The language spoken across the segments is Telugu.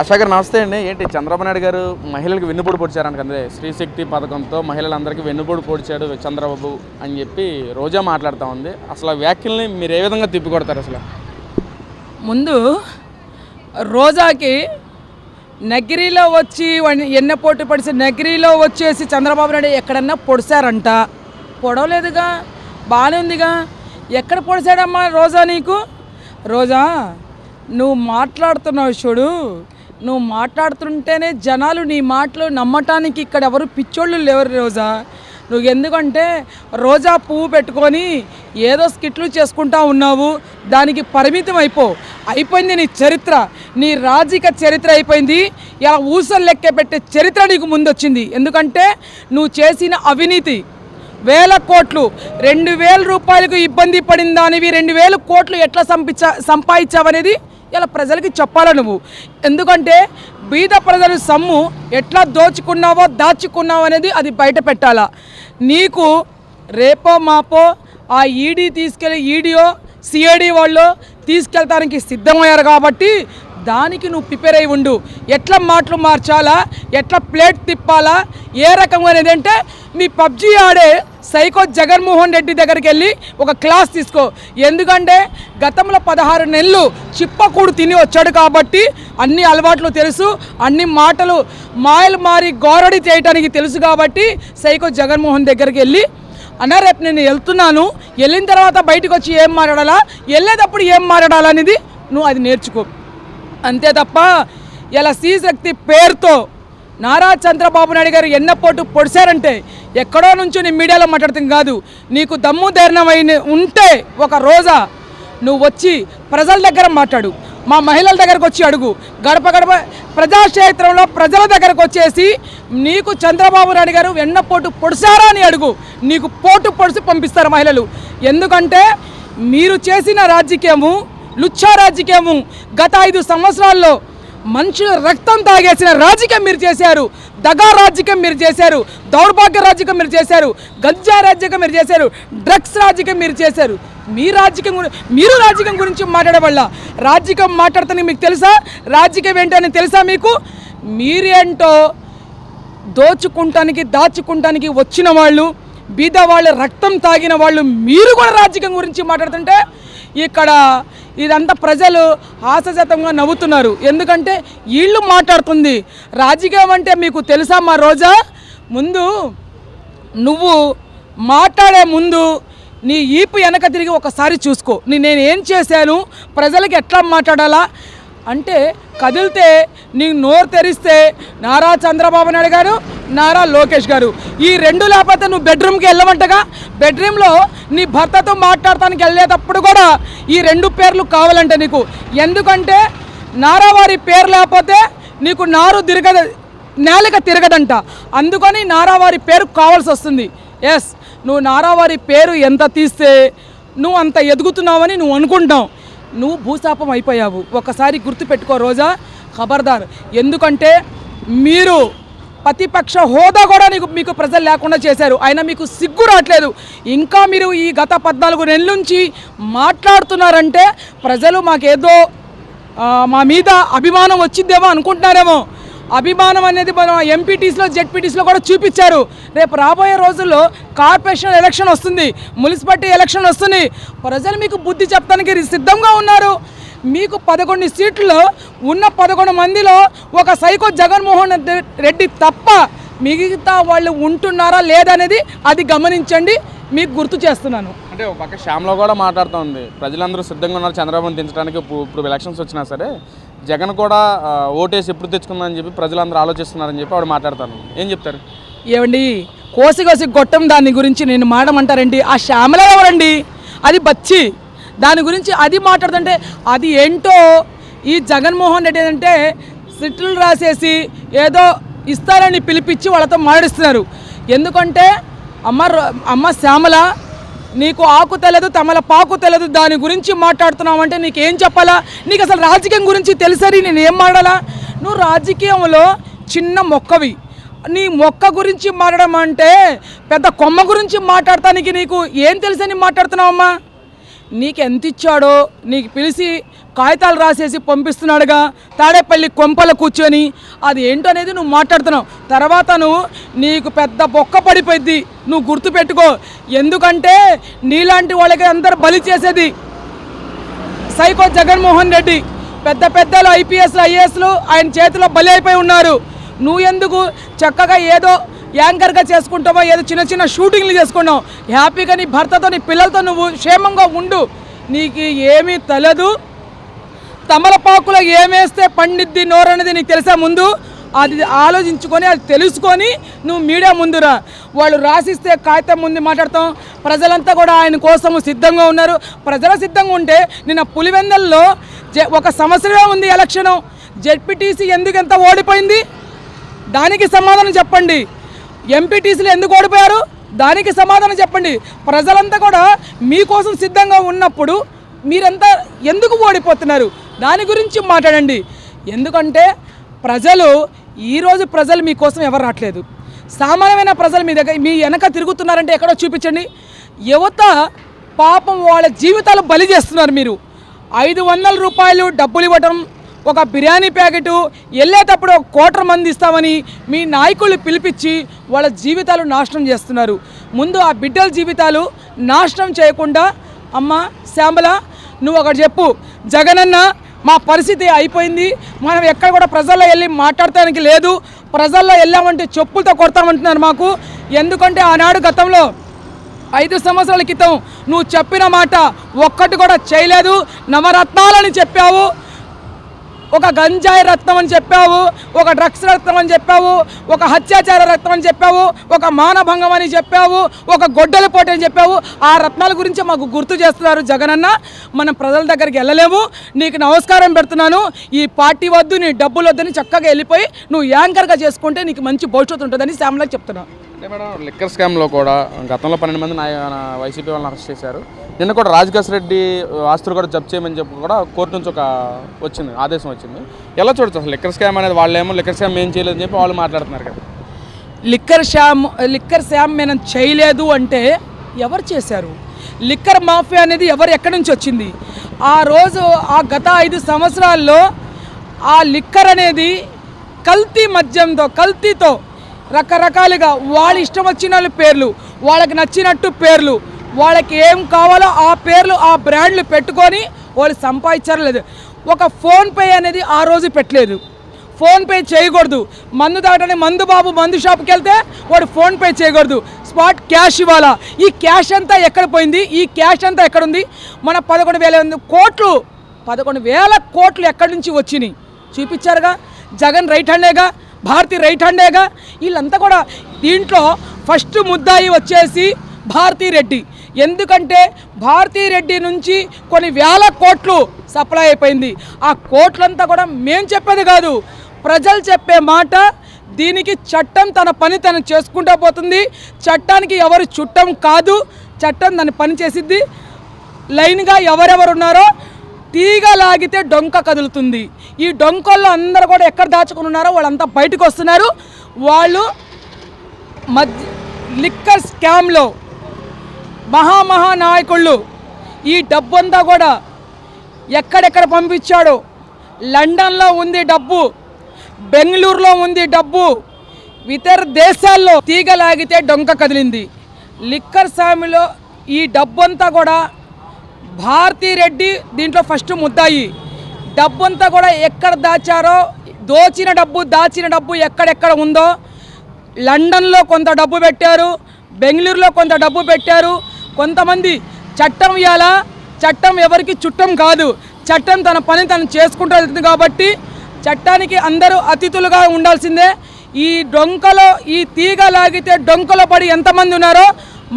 ఆశా నమస్తే అండి. ఏంటి చంద్రబాబు నాయుడు గారు మహిళలకు వెన్నుపోటు పొడిచారంట కదా స్త్రీశక్తి పథకంతో మహిళలందరికీ వెన్నుపోటు పొడిచాడు చంద్రబాబు అని చెప్పి రోజా మాట్లాడుతూ ఉంది. అసలు ఆ వ్యాఖ్యల్ని మీరు ఏ విధంగా తిప్పికొడతారు అసలు? ముందు రోజాకి నగిరిలో వచ్చి ఎన్న పోటీ పడిసి నగిరిలో వచ్చేసి చంద్రబాబు నాయుడు ఎక్కడన్నా పొడిచారంట పొడవలేదుగా బాగానే ఉందిగా. ఎక్కడ పొడిచాడమ్మా రోజా నీకు? రోజా నువ్వు మాట్లాడుతున్నావు చూడు. నువ్వు మాట్లాడుతుంటేనే జనాలు నీ మాటలు నమ్మటానికి ఇక్కడ ఎవరు పిచ్చోళ్ళు లేవరు రోజా. నువ్వు ఎందుకంటే రోజా పువ్వు పెట్టుకొని ఏదో స్కిట్లు చేసుకుంటా ఉన్నావు. దానికి పరిమితం అయిపో. అయిపోయింది నీ చరిత్ర. నీ రాజకీయ చరిత్ర అయిపోయింది. ఇలా ఊసలు లెక్క పెట్టే చరిత్ర నీకు ముందొచ్చింది. ఎందుకంటే నువ్వు చేసిన అవినీతి వేల కోట్లు. రెండు వేల రూపాయలకు ఇబ్బంది పడిన దానివి రెండు వేల కోట్లు ఎట్లా సంపించా సంపాదించావనేది ఇలా ప్రజలకి చెప్పాలా నువ్వు? ఎందుకంటే బీద ప్రజల సమ్ము ఎట్లా దోచుకున్నావో దాచుకున్నావో అనేది అది బయట పెట్టాలా? నీకు రేపో మాపో ఆ ఈడీ తీసుకెళ్ళి ఈడియో సిఐడి వాళ్ళు తీసుకెళ్తానికి సిద్ధమయ్యారు కాబట్టి దానికి నువ్వు ప్రిపేర్ అయి ఉండు. ఎట్లా మాటలు మార్చాలా? ఎట్లా ప్లేట్ తిప్పాలా? ఏ రకమైనది అంటే మీ పబ్జీ ఆడే సైకో జగన్మోహన్ రెడ్డి దగ్గరికి వెళ్ళి ఒక క్లాస్ తీసుకో. ఎందుకంటే గతంలో పదహారు నెలలు చిప్పకూడు తిని వచ్చాడు కాబట్టి అన్ని అలవాట్లు తెలుసు అన్ని మాటలు మాయలు మారి గోరడి చేయటానికి తెలుసు కాబట్టి సైకో జగన్మోహన్ దగ్గరికి వెళ్ళి అన్నా రేపు నేను వెళ్తున్నాను. వెళ్ళిన తర్వాత బయటకు వచ్చి ఏం మాట్లాడాలా? వెళ్ళేటప్పుడు ఏం మాట్లాడాలా అనేది నువ్వు అది నేర్చుకో. అంతే తప్ప ఇలా శక్తి పేరుతో నారా చంద్రబాబు నాయుడు గారు ఎన్నపోటు పొడిశారంటే ఎక్కడో నుంచి నీ మీడియాలో మాట్లాడుతుంది కాదు నీకు దమ్ము ధైర్యం ఉంటే ఒక రోజా నువ్వు వచ్చి ప్రజల దగ్గర మాట్లాడు. మా మహిళల దగ్గరకు వచ్చి అడుగు. గడప గడప ప్రజాక్షేత్రంలో ప్రజల దగ్గరకు వచ్చేసి నీకు చంద్రబాబు నాయుడు గారు వెన్నపోటు పొడిచారా అని అడుగు. నీకు పోటు పొడిసి పంపిస్తారు మహిళలు. ఎందుకంటే మీరు చేసిన రాజకీయము లుచ్చా రాజకీయము గత ఐదు సంవత్సరాల్లో మనుషుల రక్తం తాగేసిన రాజకీయం మీరు చేశారు. దగా రాజకీయం మీరు చేశారు. దౌర్భాగ్య రాజకీయం మీరు చేశారు. గంజా రాజకీయం మీరు చేశారు. డ్రగ్స్ రాజకీయం మీరు చేశారు. మీ రాజకీయం మీరు రాజకీయం గురించి మాట్లాడే వల్ల రాజకీయం మాట్లాడుతానికి మీకు తెలుసా? రాజకీయం ఏంటో అని తెలుసా మీకు? మీరేంటో దోచుకుంటానికి దాచుకుంటానికి వచ్చిన వాళ్ళు బీద వాళ్ళ రక్తం తాగిన వాళ్ళు మీరు కూడా రాజకీయం గురించి మాట్లాడుతుంటే ఇక్కడ ఇదంతా ప్రజలు హాస్యజతంగా నవ్వుతున్నారు. ఎందుకంటే వీళ్ళు మాట్లాడుతుంది. రాజకీయం అంటే మీకు తెలుసా మా రోజా? ముందు నువ్వు మాట్లాడే ముందు నీ ఈపు వెనక తిరిగి ఒకసారి చూసుకో. నీ నేను ఏం చేశాను? ప్రజలకి ఎట్లా మాట్లాడాలా? అంటే కదిలితే నీ నోరు తెరిస్తే నారా చంద్రబాబు నాయుడు గారు నారా లోకేష్ గారు. ఈ రెండు లేకపోతే నువ్వు బెడ్రూమ్కి వెళ్ళమంటగా బెడ్రూమ్లో నీ భర్తతో మాట్లాడటానికి వెళ్ళేటప్పుడు కూడా ఈ రెండు పేర్లు కావాలంటే నీకు. ఎందుకంటే నారా వారి పేరు లేకపోతే నీకు నారు తిరగద నేలక తిరగదంట. అందుకని నారావారి పేరు కావాల్సి వస్తుంది. ఎస్ నువ్వు నారావారి పేరు ఎంత తీస్తే నువ్వు అంత ఎదుగుతున్నావని నువ్వు అనుకుంటావు నువ్వు భూశాపం అయిపోయావు. ఒకసారి గుర్తుపెట్టుకో రోజా ఖబర్దార్. ఎందుకంటే మీరు ప్రతిపక్ష హోదా కూడా నీకు మీకు ప్రజలు లేకుండా చేశారు. ఆయన మీకు సిగ్గు రావట్లేదు. ఇంకా మీరు ఈ గత పద్నాలుగు నెలల నుంచి మాట్లాడుతున్నారంటే ప్రజలు మాకేదో మా మీద అభిమానం వచ్చిందేమో అనుకుంటున్నారేమో. అభిమానం అనేది మనం ఎంపీటీస్లో జెడ్పీటీస్లో కూడా చూపించారు. రేపు రాబోయే రోజుల్లో కార్పొరేషన్ ఎలక్షన్ వస్తుంది. మున్సిపాలిటీ ఎలక్షన్ వస్తుంది. ప్రజలు మీకు బుద్ధి చెప్పడానికి సిద్ధంగా ఉన్నారు. మీకు పదకొండు సీట్లు ఉన్న పదకొండు మందిలో ఒక సైకో జగన్మోహన్ రెడ్డి- రెడ్డి తప్ప మిగతా వాళ్ళు ఉంటున్నారా లేదనేది అది గమనించండి. మీకు గుర్తు చేస్తున్నాను. అంటే ఒక పక్క శ్యామ్లో కూడా మాట్లాడుతూ ఉంది ప్రజలందరూ సిద్ధంగా ఉన్నారు చంద్రబాబుని దించడానికి ఇప్పుడు ఎలక్షన్స్ వచ్చినా సరే. జగన్ కూడా ఓటేసి ఎప్పుడు తెచ్చుకుందని చెప్పి ప్రజలందరూ ఆలోచిస్తున్నారని చెప్పి ఆవిడ మాట్లాడతాను ఏం చెప్తారు? ఏమండి కోసి కోసి గొట్టం దాని గురించి నేను మాడమంటారండి ఆ శ్యామల ఎవరండి అది బచ్చి. దాని గురించి అది మాట్లాడుతుంటే అది ఏంటో ఈ జగన్మోహన్ రెడ్డి ఏంటంటే సిట్లు రాసేసి ఏదో ఇస్తారని పిలిపించి వాళ్ళతో మాట్లాడిస్తున్నారు. ఎందుకంటే అమ్మ అమ్మ శ్యామల నీకు ఆకు తెలియదు తమల పాకు తెలియదు దాని గురించి మాట్లాడుతున్నావంటే నీకు ఏం చెప్పాలా? నీకు అసలు రాజకీయం గురించి తెలుసని నేను ఏం మాట్లాడాలా? నువ్వు రాజకీయంలో చిన్న మొక్కవి. నీ మొక్క గురించి మాట్లాడమంటే పెద్ద కొమ్మ గురించి మాట్లాడటానికి నీకు ఏం తెలుసని మాట్లాడుతున్నావమ్మా? నీకు ఎంత ఇచ్చాడో నీకు పిలిచి కాగితాలు రాసేసి పంపిస్తున్నాడుగా. తాడేపల్లి కొంపల కూర్చొని అది ఏంటో అనేది నువ్వు మాట్లాడుతున్నావు. తర్వాత నువ్వు నీకు పెద్ద బొక్క పడిపోయింది నువ్వు గుర్తుపెట్టుకో. ఎందుకంటే నీలాంటి వాళ్ళకి అందరు బలి చేసేది సైకో జగన్మోహన్ రెడ్డి. పెద్ద పెద్దలు ఐపీఎస్లు ఐఏఎస్లు ఆయన చేతిలో బలి అయిపోయి ఉన్నారు. నువ్వు ఎందుకు చక్కగా ఏదో యాంకర్గా చేసుకుంటామో ఏదో చిన్న చిన్న షూటింగ్లు చేసుకున్నావు. హ్యాపీగా నీ భర్తతో నీ పిల్లలతో నువ్వు క్షేమంగా ఉండు. నీకు ఏమీ తెలదు. తమలపాకులో ఏమేస్తే పండిద్ది నోరనేది నీకు తెలిసే ముందు అది ఆలోచించుకొని అది తెలుసుకొని నువ్వు మీడియా ముందురా. వాళ్ళు రాసిస్తే కాగితం ముందు మాట్లాడతాం. ప్రజలంతా కూడా ఆయన కోసము సిద్ధంగా ఉన్నారు. ప్రజల సిద్ధంగా ఉంటే నిన్న పులివెందల్లో జె- ఒక సంవత్సరమే ఉంది ఎలక్షను. జెడ్పీటీసీ ఎందుకు ఎంత ఓడిపోయింది? దానికి సమాధానం చెప్పండి. ఎంపీటీసీలు ఎందుకు ఓడిపోయారు? దానికి సమాధానం చెప్పండి. ప్రజలంతా కూడా మీకోసం సిద్ధంగా ఉన్నప్పుడు మీరంతా ఎందుకు ఓడిపోతున్నారు? దాని గురించి మాట్లాడండి. ఎందుకంటే ప్రజలు ఈరోజు ప్రజలు మీకోసం ఎవరు రావట్లేదు సామాన్యమైన ప్రజలు మీ దగ్గర మీ వెనక తిరుగుతున్నారంటే ఎక్కడో చూపించండి. యువత పాపం వాళ్ళ జీవితాలు బలి చేస్తున్నారు మీరు. ఐదు వందల రూపాయలు డబ్బులు ఇవ్వడం ఒక బిర్యానీ ప్యాకెటు వెళ్ళేటప్పుడు ఒక కోటర్ మంది ఇస్తామని మీ నాయకులు పిలిపించి వాళ్ళ జీవితాలు నాశనం చేస్తున్నారు. ముందు ఆ బిడ్డల జీవితాలు నాశనం చేయకుండా అమ్మ శ్యామల నువ్వు ఒకటి చెప్పు. జగనన్న మా పరిస్థితి అయిపోయింది. మనం ఎక్కడ కూడా ప్రజల్లో వెళ్ళి మాట్లాడటానికి లేదు. ప్రజల్లో వెళ్ళామంటే చెప్పులతో కొడతామంటున్నారు మాకు. ఎందుకంటే ఆనాడు గతంలో ఐదు సంవత్సరాల క్రితం నువ్వు చెప్పిన మాట ఒక్కటి కూడా చేయలేదు. నవరత్నాలని చెప్పావు. ఒక గంజాయి రక్తం అని చెప్పావు ఒక డ్రగ్స్ రక్తం అని చెప్పావు ఒక హత్యాచార రక్తం అని చెప్పావు ఒక మానభంగం అని చెప్పావు ఒక గొడ్డల పోటీ అని చెప్పావు. ఆ రత్నాల గురించి మాకు గుర్తు చేస్తున్నారు జగనన్న. మనం ప్రజల దగ్గరికి వెళ్ళలేము. నీకు నమస్కారం పెడుతున్నాను. ఈ పార్టీ వద్దు నీ డబ్బులు వద్దని చక్కగా వెళ్ళిపోయి నువ్వు యాంకర్గా చేసుకుంటే నీకు మంచి భవిష్యత్తు ఉంటుందని శ్యామలకు చెప్తున్నాను అంటే మేడం లిక్కర్ స్కామ్లో కూడా గతంలో పన్నెండు మంది నా వైసీపీ వాళ్ళని అరెస్ట్ చేశారు. నిన్న కూడా రాజకేశ్ రెడ్డి ఆస్తులు కూడా జప్తు చేయమని చెప్పి కూడా కోర్టు నుంచి ఒక వచ్చింది ఆదేశం వచ్చింది. ఎలా చూడొచ్చు అసలు లిక్కర్ స్కామ్ అనేది వాళ్ళేమో లిక్కర్ స్కామ్ ఏం చేయలేదని చెప్పి వాళ్ళు మాట్లాడుతున్నారు కదా. లిక్కర్ షామ్ లిక్కర్ శామ్ మనం చేయలేదు అంటే ఎవరు చేశారు? లిక్కర్ మాఫియా అనేది ఎవరు ఎక్కడి నుంచి వచ్చింది? ఆ రోజు ఆ గత ఐదు సంవత్సరాల్లో ఆ లిక్కర్ అనేది కల్తీ మద్యంతో కల్తీతో రకరకాలుగా వాళ్ళ ఇష్టం వచ్చిన వాళ్ళ పేర్లు వాళ్ళకి నచ్చినట్టు పేర్లు వాళ్ళకి ఏం కావాలో ఆ పేర్లు ఆ బ్రాండ్లు పెట్టుకొని వాళ్ళు సంపాదించారు లేదు. ఒక ఫోన్పే అనేది ఆ రోజు పెట్టలేదు. ఫోన్పే చేయకూడదు. మందు తాగడానికి మందు బాబు మందు షాప్కి వెళ్తే వాడు ఫోన్పే చేయకూడదు. స్పాట్ క్యాష్ ఇవ్వాలా? ఈ క్యాష్ అంతా ఎక్కడ పోయింది? ఈ క్యాష్ అంతా ఎక్కడ ఉంది? మన పదకొండు వేల ఎనిమిది కోట్లు పదకొండు వేల కోట్లు ఎక్కడి నుంచి వచ్చినాయి? చూపించారుగా? జగన్ రైట్ హ్యాండేగా? భారతి రైట్ హ్యాండేగా? వీళ్ళంతా కూడా దీంట్లో ఫస్ట్ ముద్దాయి వచ్చేసి భారతీ రెడ్డి. ఎందుకంటే భారతీ రెడ్డి నుంచి కొన్ని వేల కోట్లు సప్లై అయిపోయింది. ఆ కోట్లంతా కూడా మేం చెప్పేది కాదు. ప్రజలు చెప్పే మాట దీనికి చట్టం తన పని తను చేసుకుంటూ పోతుంది. చట్టానికి ఎవరు చుట్టం కాదు. చట్టం దాన్ని పని చేసిద్ది. లైన్గా ఎవరెవరు ఉన్నారో తీగ లాగితే డొంక కదులుతుంది. ఈ డొంకల్లో అందరూ కూడా ఎక్కడ దాచుకుని ఉన్నారో వాళ్ళంతా బయటకు వస్తున్నారు. వాళ్ళు మధ్య లిక్కర్ స్కామ్లో మహామహా నాయకుళ్ళు. ఈ డబ్బంతా కూడా ఎక్కడెక్కడ పంపించాడో. లండన్లో ఉంది డబ్బు బెంగళూరులో ఉంది డబ్బు ఇతర దేశాల్లో తీగలాగితే డొంక కదిలింది. లిక్కర్ స్వామిలో ఈ డబ్బంతా కూడా భారతీ రెడ్డి దీంట్లో ఫస్ట్ ముద్దాయి. డబ్బంతా కూడా ఎక్కడ దాచారో దోచిన డబ్బు దాచిన డబ్బు ఎక్కడెక్కడ ఉందో లండన్లో కొంత డబ్బు పెట్టారు బెంగళూరులో కొంత డబ్బు పెట్టారు కొంతమంది చట్టం ఇవ్వాలా చట్టం ఎవరికి చుట్టం కాదు. చట్టం తన పని తను చేసుకుంటూ వెళ్తుంది కాబట్టి చట్టానికి అందరూ అతిథులుగా ఉండాల్సిందే. ఈ డొంకలో ఈ తీగ లాగితే డొంకలో పడి ఎంతమంది ఉన్నారో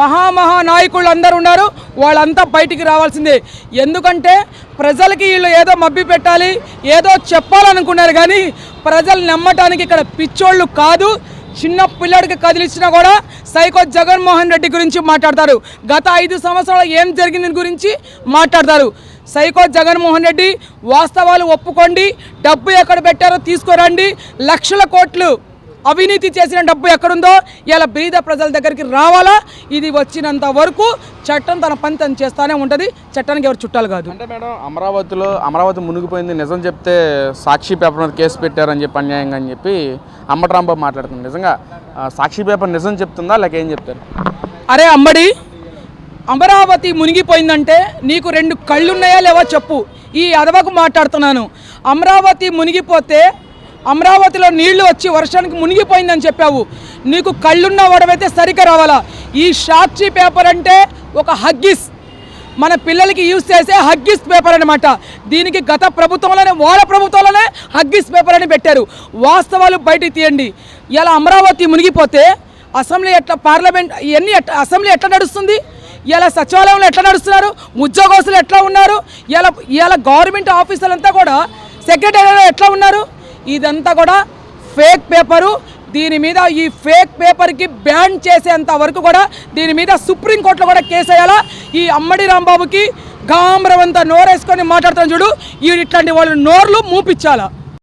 మహామహా నాయకులు అందరూ ఉన్నారు. వాళ్ళంతా బయటికి రావాల్సిందే. ఎందుకంటే ప్రజలకి వీళ్ళు ఏదో మబ్బి పెట్టాలి ఏదో చెప్పాలనుకున్నారు కానీ ప్రజలు నమ్మటానికి ఇక్కడ పిచ్చోళ్ళు కాదు. చిన్న పిల్లడికి కదిలిచ్చినా కూడా సైకో జగన్మోహన్ రెడ్డి గురించి మాట్లాడతారు. గత ఐదు సంవత్సరాలు ఏం జరిగింది గురించి మాట్లాడతారు. సైకో జగన్మోహన్ రెడ్డి వాస్తవాలు ఒప్పుకోండి డబ్బు ఎక్కడ పెట్టారో తీసుకురండి. లక్షల కోట్లు అవినీతి చేసిన డబ్బు ఎక్కడుందో ఇలా బీద ప్రజల దగ్గరికి రావాలా? ఇది వచ్చినంత వరకు చట్టం తన పని తను చేస్తానే ఉంటుంది. చట్టానికి ఎవరు చుట్టాలు కాదు. అంటే మేడం అమరావతిలో అమరావతి మునిగిపోయింది. నిజం చెప్తే సాక్షి పేపర్ మీద కేసు పెట్టారని చెప్పి అన్యాయంగా అని చెప్పి అంబటరాంబాబు మాట్లాడుతుంది నిజంగా సాక్షి పేపర్ నిజం చెప్తుందా లేక ఏం చెప్తారు? అరే అమ్మడి అమరావతి మునిగిపోయిందంటే నీకు రెండు కళ్ళున్నాయా లేవా చెప్పు. ఈ అదవకు మాట్లాడుతున్నాను. అమరావతి మునిగిపోతే అమరావతిలో నీళ్ళు వచ్చి వర్షానికి మునిగిపోయిందని చెప్పావు. నీకు కళ్ళున్న వాడవైతే సరిగ్గా రావాలా? ఈ సాక్షి పేపర్ అంటే ఒక హగ్గిస్. మన పిల్లలకి యూజ్ చేసే హగ్గిస్ పేపర్ అనమాట దీనికి గత ప్రభుత్వంలోనే వాళ్ళ ప్రభుత్వంలోనే హగ్గిస్ పేపర్ అని పెట్టారు. వాస్తవాలు బయటికి తీయండి. ఇలా అమరావతి మునిగిపోతే అసెంబ్లీ ఎట్లా పార్లమెంట్ ఇవన్నీ ఎట్లా అసెంబ్లీ ఎట్లా నడుస్తుంది? ఇలా సచివాలయంలో ఎట్లా నడుస్తున్నారు? ఉద్యోగస్తులు ఎట్లా ఉన్నారు? ఇలా ఇలా గవర్నమెంట్ ఆఫీసర్లంతా కూడా సెక్రటరీలో ఎట్లా ఉన్నారు? ఇదంతా కూడా ఫేక్ పేపరు. దీని మీద ఈ ఫేక్ పేపర్కి బ్యాన్ చేసేంత వరకు కూడా దీని మీద సుప్రీంకోర్టులో కూడా కేసు వేయాలా? ఈ అమ్మడి రాంబాబుకి గాంభ్రవంతా నోరేసుకొని మాట్లాడుతాను చూడు ఈ ఇట్లాంటి వాళ్ళు నోర్లు మూపించాలా?